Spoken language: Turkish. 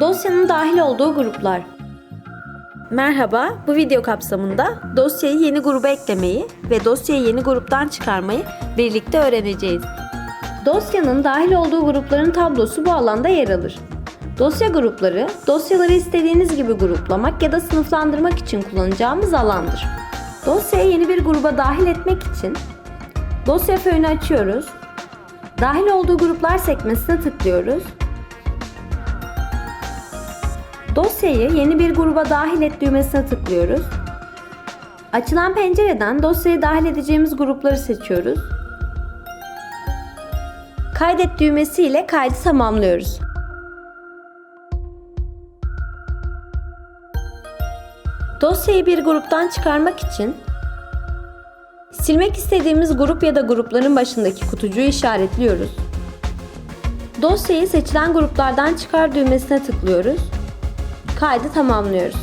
Dosyanın dahil olduğu gruplar. Merhaba, bu video kapsamında dosyayı yeni gruba eklemeyi ve dosyayı yeni gruptan çıkarmayı birlikte öğreneceğiz. Dosyanın dahil olduğu grupların tablosu bu alanda yer alır. Dosya grupları, dosyaları istediğiniz gibi gruplamak ya da sınıflandırmak için kullanacağımız alandır. Dosyayı yeni bir gruba dahil etmek için dosya föyünü açıyoruz. Dahil olduğu gruplar sekmesine tıklıyoruz. Dosyayı yeni bir gruba dahil et düğmesine tıklıyoruz. Açılan pencereden dosyayı dahil edeceğimiz grupları seçiyoruz. Kaydet düğmesi ile kaydı tamamlıyoruz. Dosyayı bir gruptan çıkarmak için silmek istediğimiz grup ya da grupların başındaki kutucuğu işaretliyoruz. Dosyayı seçilen gruplardan çıkar düğmesine tıklıyoruz. Kaydı tamamlıyoruz.